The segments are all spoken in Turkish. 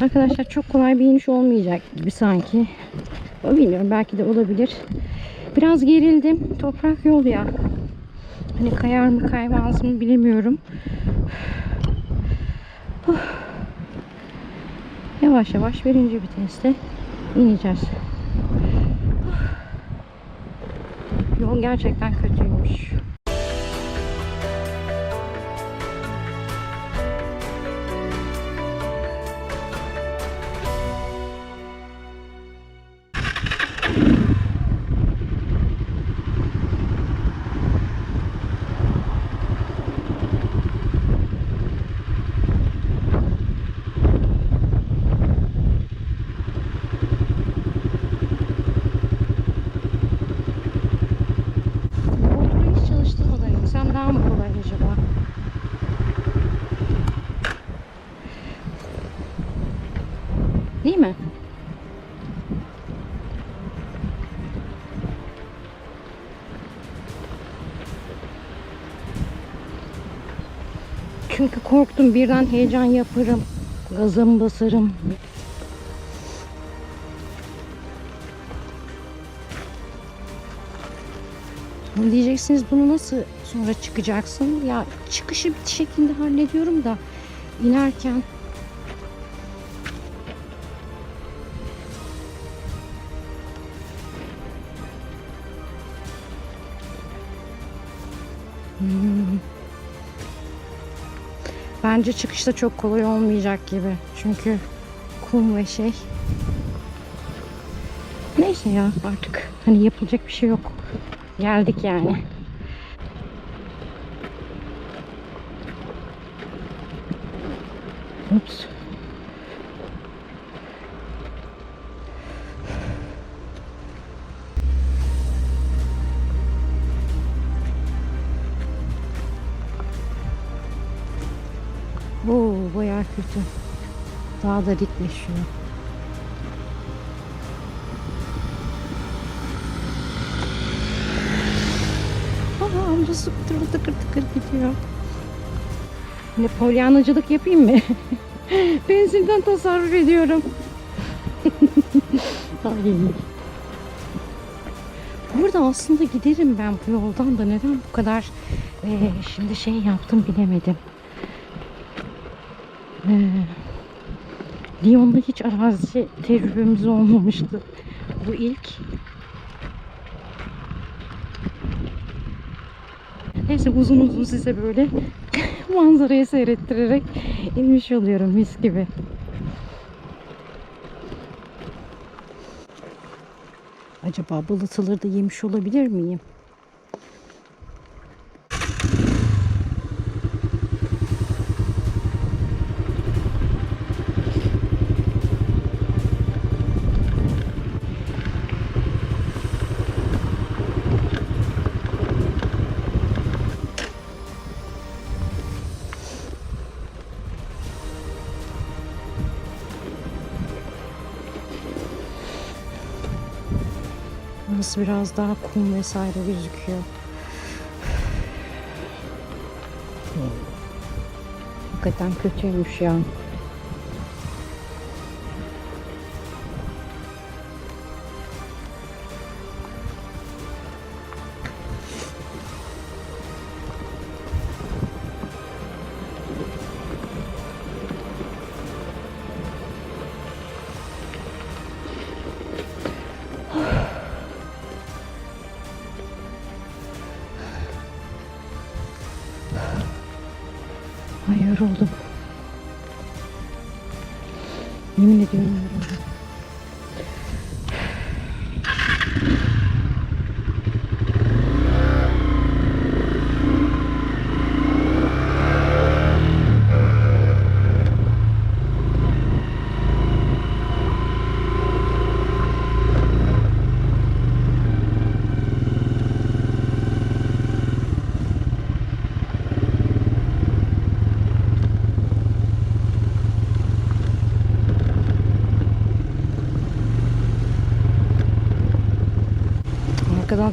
Arkadaşlar çok kolay bir iniş olmayacak gibi sanki. Bilmiyorum belki de olabilir. Biraz gerildim. Toprak yol ya. Hani kayar mı kaymaz mı bilemiyorum. Huh. Yavaş yavaş birinci viteste ineceğiz. Huh. Yol gerçekten kötüymüş. you. Çünkü korktum birden heyecan yaparım. Gazımı basarım. Diyeceksiniz bunu nasıl sonra çıkacaksın? Ya çıkışı bir şekilde hallediyorum da inerken Bence çıkışta çok kolay olmayacak gibi. Çünkü kum ve şey. Neyse ya artık hani yapılacak bir şey yok. Geldik yani. Ups. Kötü. Daha da dikleşiyor. Aha amcası tıkır tıkır tıkır gidiyor. Ne polyanacılık yapayım mı? Benzinden tasarruf ediyorum. Burada aslında giderim ben bu yoldan da neden bu kadar eee, şimdi şey yaptım bilemedim. Eee Lyon'da hiç arazi tecrübemiz olmamıştı. Bu ilk. Neyse uzun uzun size böyle manzarayı seyrettirerek inmiş oluyorum mis gibi. Acaba balıtıları da yemiş olabilir miyim? Burası biraz daha kum vesaire gözüküyor. Hakikaten kötüymüş ya. Yoruldum. Yemin ediyorum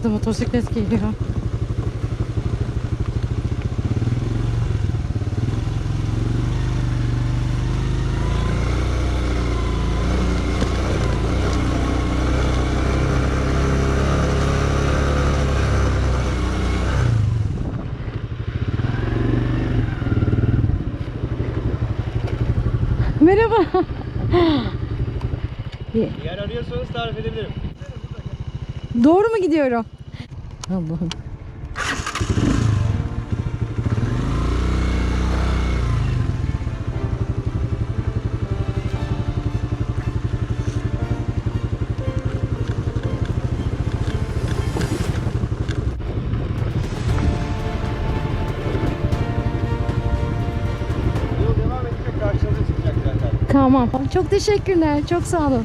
hızlı motosiklet geliyor. Merhaba. Yer arıyorsanız tarif edebilirim. Doğru mu gidiyorum? Allah'ım. Tamam. Çok teşekkürler. Çok sağ olun.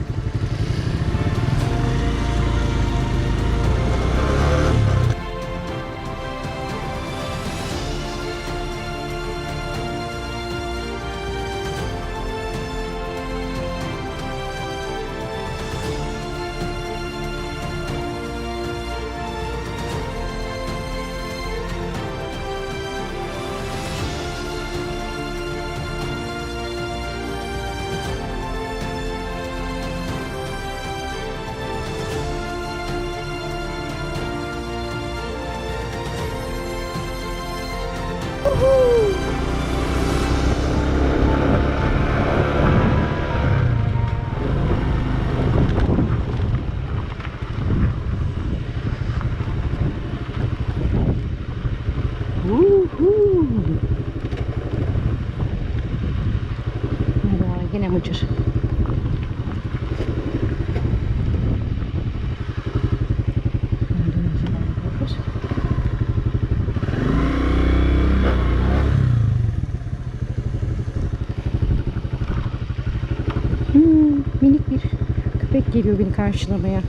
Geliyor beni karşılamaya.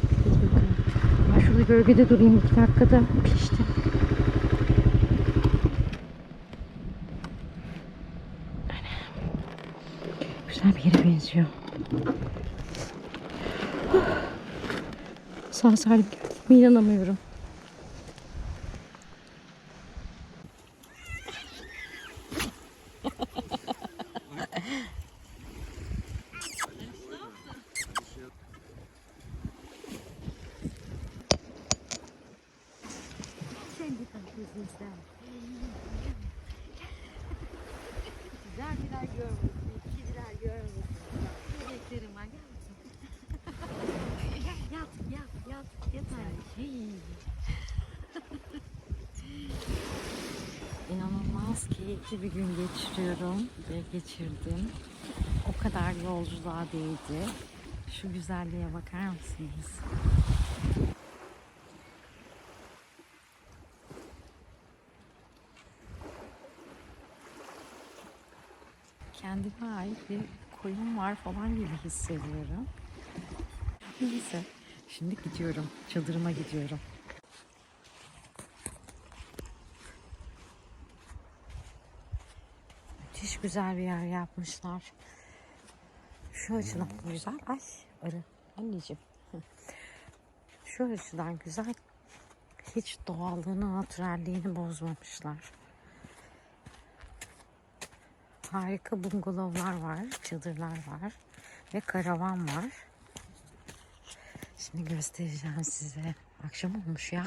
Ben şurada gölgede durayım iki dakikada pişti. Güzel bir yere benziyor. Sağ salim inanamıyorum. İnanılmaz keyifli bir gün geçiriyorum ve geçirdim. O kadar yolculuğa değdi. Şu güzelliğe bakar mısınız? Kendime ait bir koyun var falan gibi hissediyorum. Neyse. Şimdi gidiyorum. Çadırıma gidiyorum. Müthiş güzel bir yer yapmışlar. Şu açıdan güzel. Ay arı. Anneciğim. Şu açıdan güzel. Hiç doğallığını, natürelliğini bozmamışlar. Harika bungalovlar var, çadırlar var ve karavan var. Şimdi göstereceğim size. Akşam olmuş ya.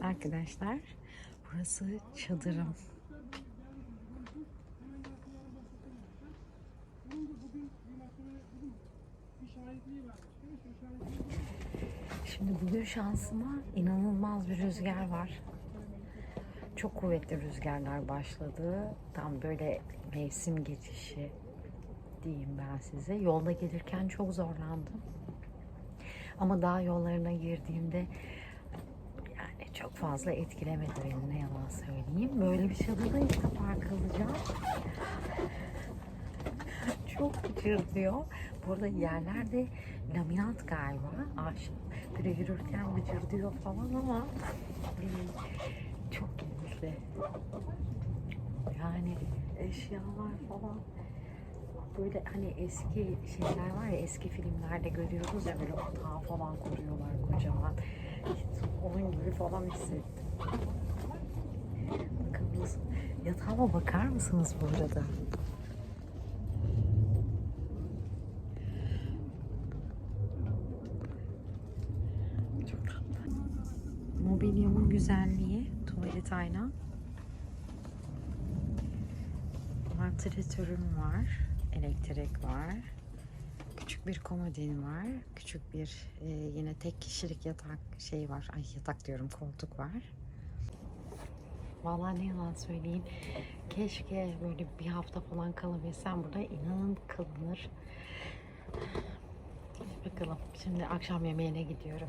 Arkadaşlar burası çadırım. Şimdi bugün şansıma inanılmaz bir rüzgar var. Çok kuvvetli rüzgarlar başladı. Tam böyle mevsim geçişi diyeyim ben size. Yolda gelirken çok zorlandım. Ama dağ yollarına girdiğimde yani çok fazla etkilemedi beni ne yalan söyleyeyim. Böyle bir çadırda ilk defa kalacağım. Çok cırlıyor. Burada yerlerde laminat galiba. Ahşap. Böyle yürürken bir cırdıyor falan ama e, çok keyifli. Yani eşyalar falan böyle hani eski şeyler var ya eski filmlerde görüyoruz ya böyle otağı falan kuruyorlar kocaman. Onun gibi falan hissettim. Bakınız yatağıma bakar mısınız bu arada? Güzelliği. Tuvalet ayna. Vantilatörüm var. Elektrik var. Küçük bir komodin var. Küçük bir e, yine tek kişilik yatak şey var. Ay yatak diyorum koltuk var. Vallahi ne yalan söyleyeyim. Keşke böyle bir hafta falan kalabilsem burada. inanın kalınır. Bakalım. Şimdi akşam yemeğine gidiyorum.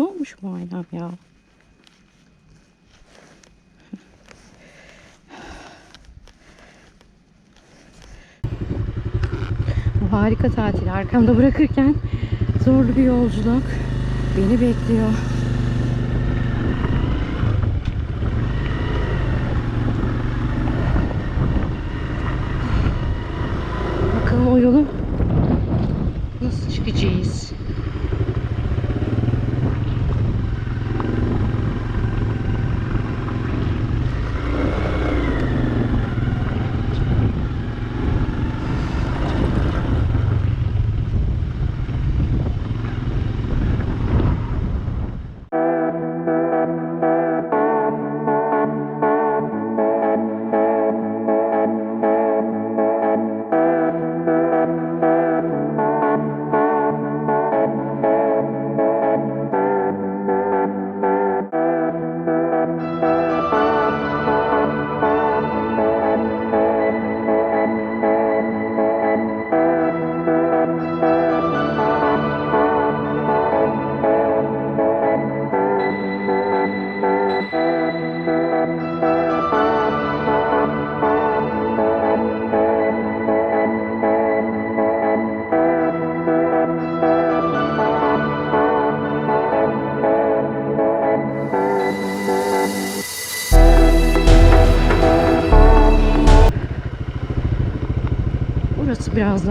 Ne olmuş bu aynam ya? Harika tatil. Arkamda bırakırken zorlu bir yolculuk beni bekliyor.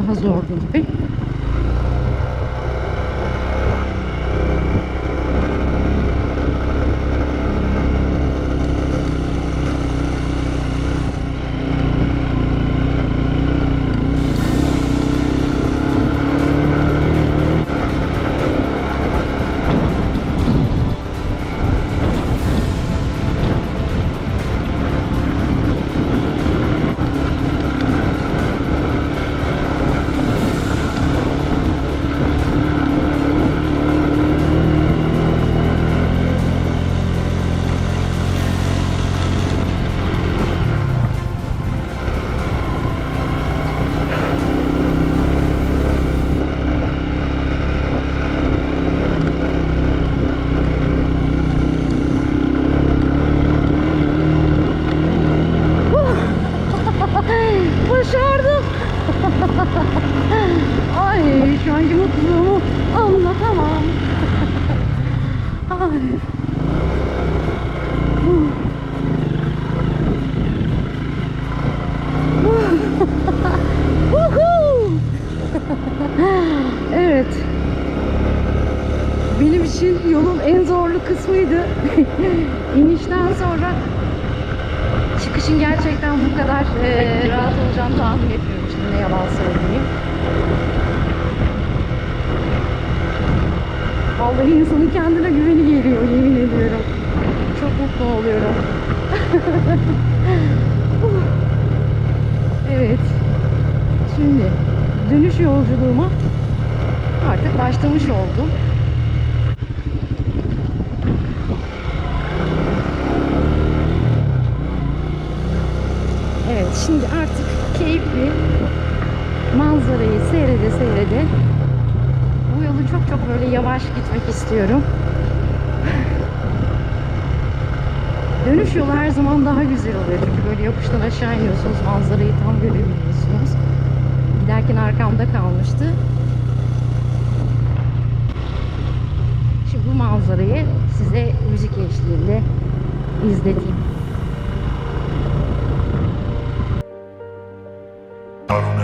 Daha zordu İnişten sonra çıkışın gerçekten bu kadar eee, rahat olacağını tahmin etmiyorum. Şimdi ne yalan söyleyeyim. Vallahi insanın kendine güveni geliyor yemin ediyorum. Çok mutlu oluyorum. evet. Şimdi dönüş yolculuğuma artık başlamış oldum. Evet şimdi artık keyifli manzarayı seyrede seyrede bu yolu çok çok böyle yavaş gitmek istiyorum. Dönüş yolu her zaman daha güzel oluyor çünkü böyle yokuştan aşağı iniyorsunuz manzarayı tam görebiliyorsunuz. Giderken arkamda kalmıştı. Şimdi bu manzarayı size müzik eşliğinde izleteyim.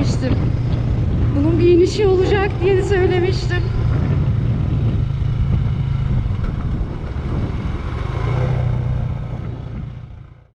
söylemiştim. Bunun bir inişi olacak diye söylemiştim.